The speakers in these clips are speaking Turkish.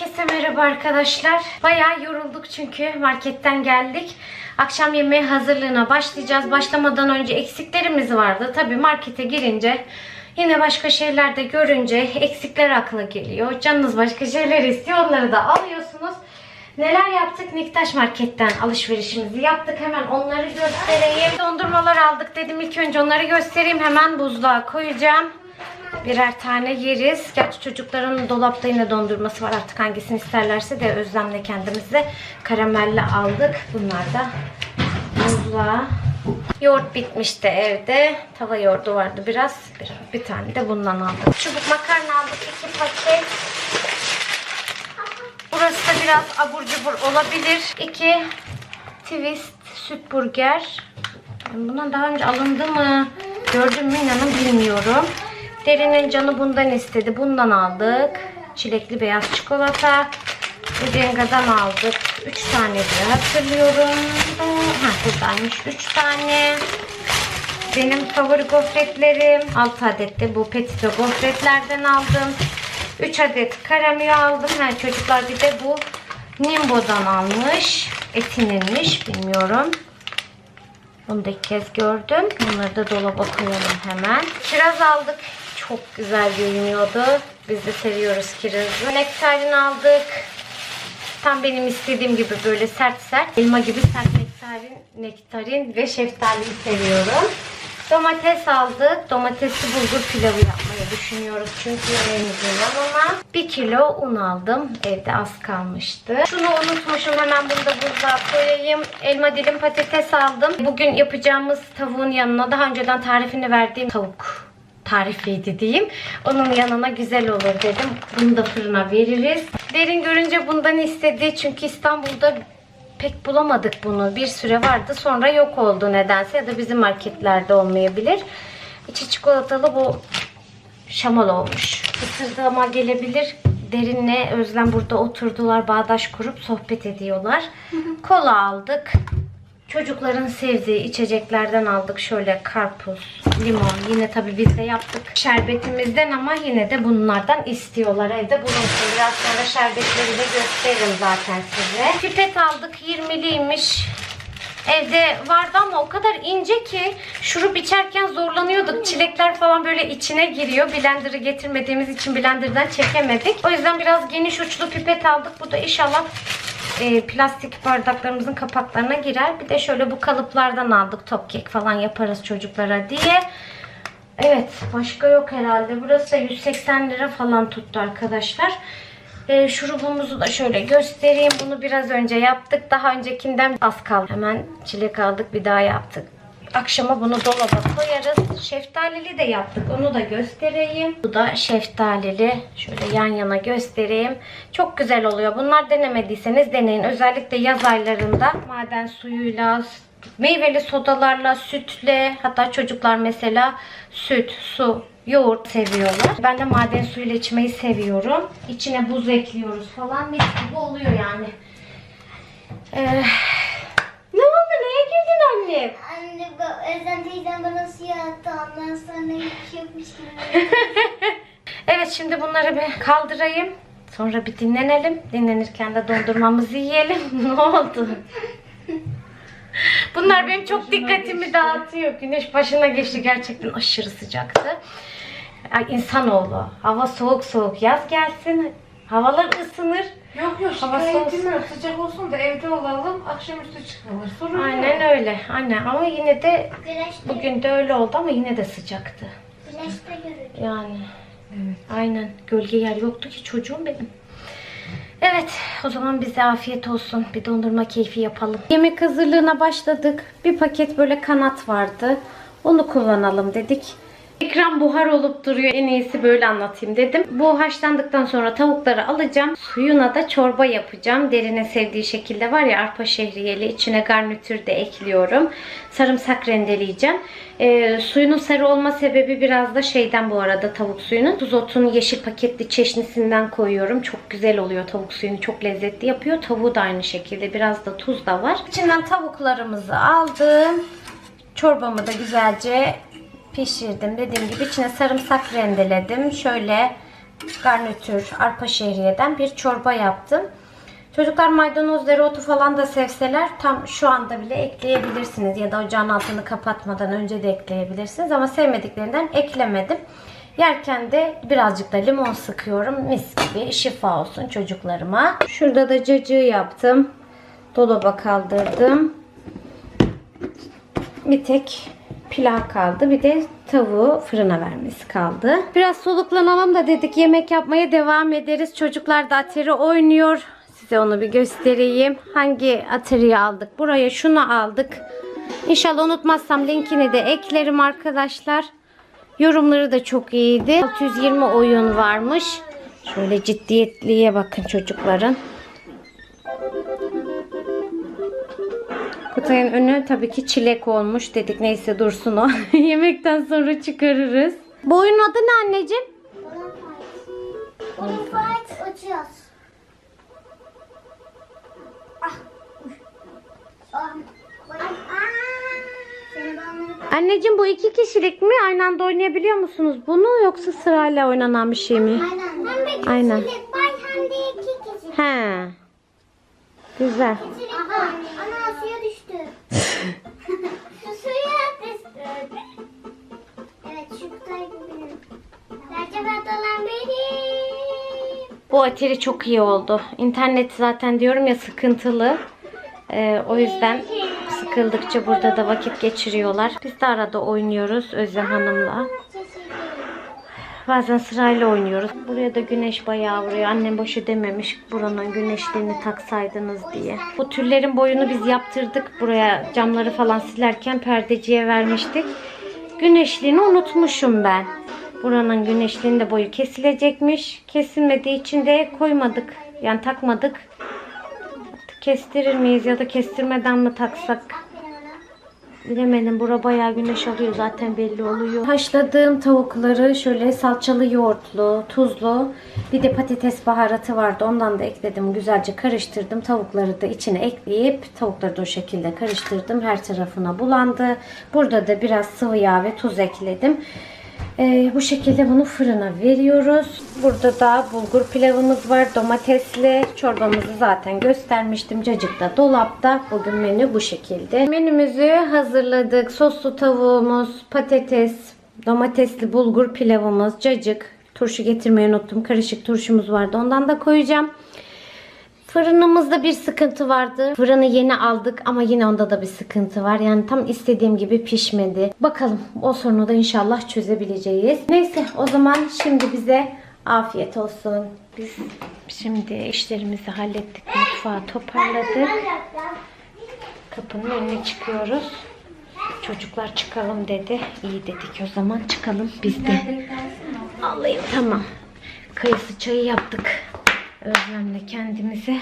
Herkese merhaba arkadaşlar. Bayağı yorulduk çünkü marketten geldik. Akşam yemeği hazırlığına başlayacağız. Başlamadan önce eksiklerimiz vardı. Tabii markete girince yine başka şeyler de görünce eksikler akla geliyor. Canınız başka şeyler istiyor. Onları da alıyorsunuz. Neler yaptık? Niktaş Market'ten alışverişimizi yaptık. Hemen onları göstereyim. Dondurmalar aldık dedim. İlk önce onları göstereyim. Hemen buzluğa koyacağım. Birer tane yeriz. Gerçi çocukların dolapta yine dondurması var. Artık hangisini isterlerse de Özlem'le kendimiz de karamelli aldık. Bunlar da buzluğa. Yoğurt bitmişti evde. Tava yoğurdu vardı biraz. Bir, bir tane de bundan aldık. Çubuk makarna aldık. iki paket. Burası da biraz abur cubur olabilir. İki twist süt burger. Buna daha önce alındı mı? Gördüm mü inanın bilmiyorum. Derinin canı bundan istedi. Bundan aldık. Çilekli beyaz çikolata. Udenga'dan aldık. 3 tane diye hatırlıyorum. Ha buradaymış 3 tane. Benim favori gofretlerim. 6 adet de bu petito gofretlerden aldım. 3 adet karamel aldım. Ha, çocuklar bir de bu Nimbo'dan almış. Etininmiş bilmiyorum. Bunu da ilk kez gördüm. Bunları da dolaba koyalım hemen. Kiraz aldık. Çok güzel görünüyordu. Biz de seviyoruz kirazı. Nektarin aldık. Tam benim istediğim gibi böyle sert sert. Elma gibi sert nektarin, nektarin ve şeftaliyi seviyorum. Domates aldık. Domatesli bulgur pilavı yapmayı düşünüyoruz. Çünkü yemeğimizin yanına. 1 kilo un aldım. Evde az kalmıştı. Şunu unutmuşum. Hemen bunu da buzluğa koyayım. Elma dilim patates aldım. Bugün yapacağımız tavuğun yanına daha önceden tarifini verdiğim tavuk tarifiydi diyeyim. Onun yanına güzel olur dedim. Bunu da fırına veririz. Derin görünce bundan istedi. Çünkü İstanbul'da pek bulamadık bunu. Bir süre vardı sonra yok oldu nedense ya da bizim marketlerde olmayabilir. İçi çikolatalı bu şamal olmuş. Isırdığıma gelebilir. Derinle Özlem burada oturdular. Bağdaş kurup sohbet ediyorlar. Kola aldık. Çocukların sevdiği içeceklerden aldık. Şöyle karpuz, limon. Yine tabii biz de yaptık şerbetimizden ama yine de bunlardan istiyorlar. Evde bulunsun. Biraz sonra şerbetleri de gösteririm zaten size. Pipet aldık. 20'liymiş. Evde vardı ama o kadar ince ki şurup içerken zorlanıyorduk. Çilekler falan böyle içine giriyor. Blender'ı getirmediğimiz için blenderdan çekemedik. O yüzden biraz geniş uçlu pipet aldık. Bu da inşallah e, plastik bardaklarımızın kapaklarına girer. Bir de şöyle bu kalıplardan aldık. Top kek falan yaparız çocuklara diye. Evet başka yok herhalde. Burası da 180 lira falan tuttu arkadaşlar. E, şurubumuzu da şöyle göstereyim. Bunu biraz önce yaptık. Daha öncekinden az kaldı. Hemen çilek aldık bir daha yaptık. Akşama bunu dolaba koyarız. Şeftalili de yaptık. Onu da göstereyim. Bu da şeftalili. Şöyle yan yana göstereyim. Çok güzel oluyor. Bunlar denemediyseniz deneyin. Özellikle yaz aylarında maden suyuyla, meyveli sodalarla, sütle hatta çocuklar mesela süt, su, yoğurt seviyorlar. Ben de maden suyuyla içmeyi seviyorum. İçine buz ekliyoruz falan. Mis gibi oluyor yani. Ee, ne oldu? Neye girdin annem? Anne Özlem teyzem bana suya attı ondan sonra hiç yokmuş gibi. Evet şimdi bunları bir kaldırayım. Sonra bir dinlenelim. Dinlenirken de dondurmamızı yiyelim. ne oldu? Bunlar benim çok dikkatimi dağıtıyor. Güneş başına geçti. Gerçekten aşırı sıcaktı. İnsanoğlu. Hava soğuk soğuk. Yaz gelsin. Havalar ısınır. Yok yok Hava şikayetim soğusun. yok. Sıcak olsun da evde olalım. Akşamüstü çıkılır. Sorun yok. Aynen öyle. Anne ama yine de Güneşte, bugün de öyle oldu ama yine de sıcaktı. güneşte görür. Yani. Evet. Aynen. Gölge yer yoktu ki çocuğum benim. Evet, o zaman bize afiyet olsun. Bir dondurma keyfi yapalım. Yemek hazırlığına başladık. Bir paket böyle kanat vardı. Onu kullanalım dedik. Ekran buhar olup duruyor. En iyisi böyle anlatayım dedim. Bu haşlandıktan sonra tavukları alacağım. Suyuna da çorba yapacağım. Derine sevdiği şekilde var ya arpa şehriyeli. içine garnitür de ekliyorum. Sarımsak rendeleyeceğim. Ee, suyunun sarı olma sebebi biraz da şeyden bu arada tavuk suyunun. Tuzotun yeşil paketli çeşnisinden koyuyorum. Çok güzel oluyor tavuk suyunu. Çok lezzetli yapıyor. Tavuğu da aynı şekilde. Biraz da tuz da var. İçinden tavuklarımızı aldım. Çorbamı da güzelce pişirdim. Dediğim gibi içine sarımsak rendeledim. Şöyle garnitür, arpa şehriyeden bir çorba yaptım. Çocuklar maydanoz, dereotu falan da sevseler tam şu anda bile ekleyebilirsiniz. Ya da ocağın altını kapatmadan önce de ekleyebilirsiniz. Ama sevmediklerinden eklemedim. Yerken de birazcık da limon sıkıyorum. Mis gibi şifa olsun çocuklarıma. Şurada da cacığı yaptım. Dolaba kaldırdım. Bir tek pilav kaldı. Bir de tavuğu fırına vermesi kaldı. Biraz soluklanalım da dedik yemek yapmaya devam ederiz. Çocuklar da atari oynuyor. Size onu bir göstereyim. Hangi atariyi aldık? Buraya şunu aldık. İnşallah unutmazsam linkini de eklerim arkadaşlar. Yorumları da çok iyiydi. 620 oyun varmış. Şöyle ciddiyetliye bakın çocukların. Kutay'ın önü tabii ki çilek olmuş. Dedik neyse dursun o. Yemekten sonra çıkarırız. Bu oyunun adı ne anneciğim? Fight uçuyoruz. Ah. Ah. Ah. Anneciğim bu iki kişilik mi? Aynı anda oynayabiliyor musunuz bunu yoksa sırayla oynanan bir şey mi? Aynen. Hem bir Aynen. var hem de iki kişilik. He. Güzel. Aha. Lacivert olan benim. Bu ateri çok iyi oldu. İnternet zaten diyorum ya sıkıntılı. Ee, o yüzden sıkıldıkça burada da vakit geçiriyorlar. Biz de arada oynuyoruz Özlem Hanım'la. Bazen sırayla oynuyoruz. Buraya da güneş bayağı vuruyor. Annem boşu dememiş buranın güneşliğini taksaydınız diye. Bu tüllerin boyunu biz yaptırdık. Buraya camları falan silerken perdeciye vermiştik. Güneşliğini unutmuşum ben. Buranın güneşliğinin de boyu kesilecekmiş. Kesilmediği için de koymadık. Yani takmadık. Kestirir miyiz ya da kestirmeden mi taksak? Bilemedim. Bura bayağı güneş alıyor. Zaten belli oluyor. Haşladığım tavukları şöyle salçalı yoğurtlu, tuzlu bir de patates baharatı vardı. Ondan da ekledim. Güzelce karıştırdım. Tavukları da içine ekleyip tavukları da o şekilde karıştırdım. Her tarafına bulandı. Burada da biraz sıvı yağ ve tuz ekledim. Ee, bu şekilde bunu fırına veriyoruz. Burada da bulgur pilavımız var. Domatesli. Çorbamızı zaten göstermiştim. Cacık da dolapta. Bugün menü bu şekilde. Menümüzü hazırladık. Soslu tavuğumuz, patates, domatesli bulgur pilavımız, cacık. Turşu getirmeyi unuttum. Karışık turşumuz vardı. Ondan da koyacağım. Fırınımızda bir sıkıntı vardı. Fırını yeni aldık ama yine onda da bir sıkıntı var. Yani tam istediğim gibi pişmedi. Bakalım o sorunu da inşallah çözebileceğiz. Neyse o zaman şimdi bize afiyet olsun. Biz şimdi işlerimizi hallettik. Mutfağı toparladık. Kapının önüne çıkıyoruz. Çocuklar çıkalım dedi. İyi dedik o zaman çıkalım biz de. Alayım tamam. Kayısı çayı yaptık. Özlemle kendimize.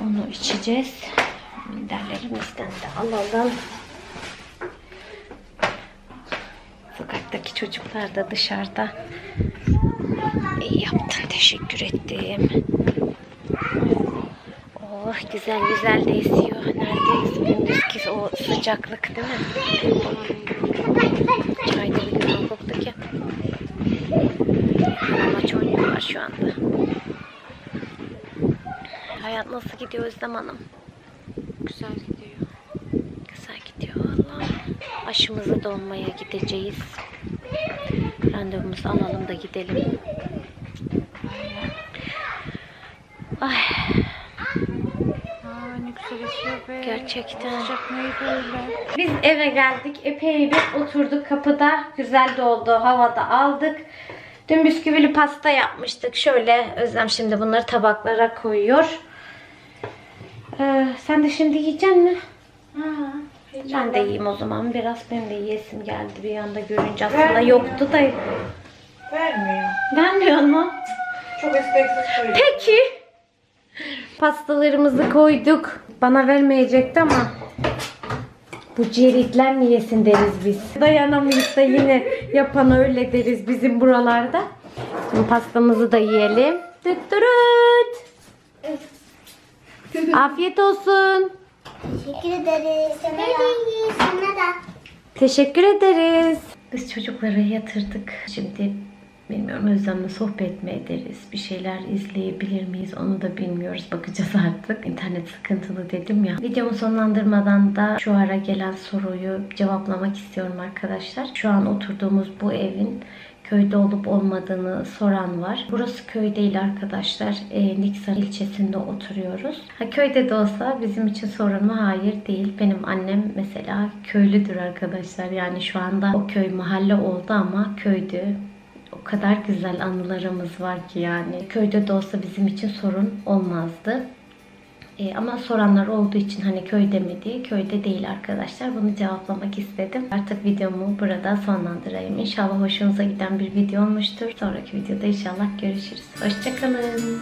Onu içeceğiz. Minderlerimizden de alalım. Sokaktaki çocuklar da dışarıda. İyi yaptın. Teşekkür ettim. Oh güzel güzel de esiyor. Neredeyiz? Gündüzki o sıcaklık değil mi? Çay da bir güzel koktu ki. Maç oynuyorlar şu anda. Hayat nasıl gidiyor Özlem Hanım? Güzel gidiyor. Güzel gidiyor valla. Aşımızı da olmaya gideceğiz. Randevumuzu alalım da gidelim. Ay Aa ne güzel esiyor be. gerçekten. Sıcak neydi öyle? Biz eve geldik. Epey bir oturduk kapıda. Güzel de oldu. Havada aldık. Dün bisküvili pasta yapmıştık. Şöyle Özlem şimdi bunları tabaklara koyuyor. Ee, sen de şimdi yiyeceksin mi? Ben de yiyeyim o zaman. Biraz benim de yiyesim geldi bir anda görünce. Aslında yoktu da. Vermiyor. Vermiyor mu? Çok isteksiz koyuyor. Peki. Pastalarımızı koyduk. Bana vermeyecekti ama bu ciritler mi yesin deriz biz. Dayanamayız da yine yapana öyle deriz bizim buralarda. Şimdi pastamızı da yiyelim. Düt dürüt. Afiyet olsun. Teşekkür ederiz. Sana da. Sana da. Teşekkür ederiz. Biz çocukları yatırdık. Şimdi Bilmiyorum Özlem'le sohbet mi ederiz? Bir şeyler izleyebilir miyiz? Onu da bilmiyoruz. Bakacağız artık. İnternet sıkıntılı dedim ya. Videomu sonlandırmadan da şu ara gelen soruyu cevaplamak istiyorum arkadaşlar. Şu an oturduğumuz bu evin köyde olup olmadığını soran var. Burası köy değil arkadaşlar. E, Niksar ilçesinde oturuyoruz. Ha, köyde de olsa bizim için sorun mu? Hayır değil. Benim annem mesela köylüdür arkadaşlar. Yani şu anda o köy mahalle oldu ama köydü. O kadar güzel anılarımız var ki yani. Köyde de olsa bizim için sorun olmazdı. E, ama soranlar olduğu için hani köyde mi diye köyde değil arkadaşlar. Bunu cevaplamak istedim. Artık videomu burada sonlandırayım. İnşallah hoşunuza giden bir video olmuştur. Sonraki videoda inşallah görüşürüz. Hoşçakalın.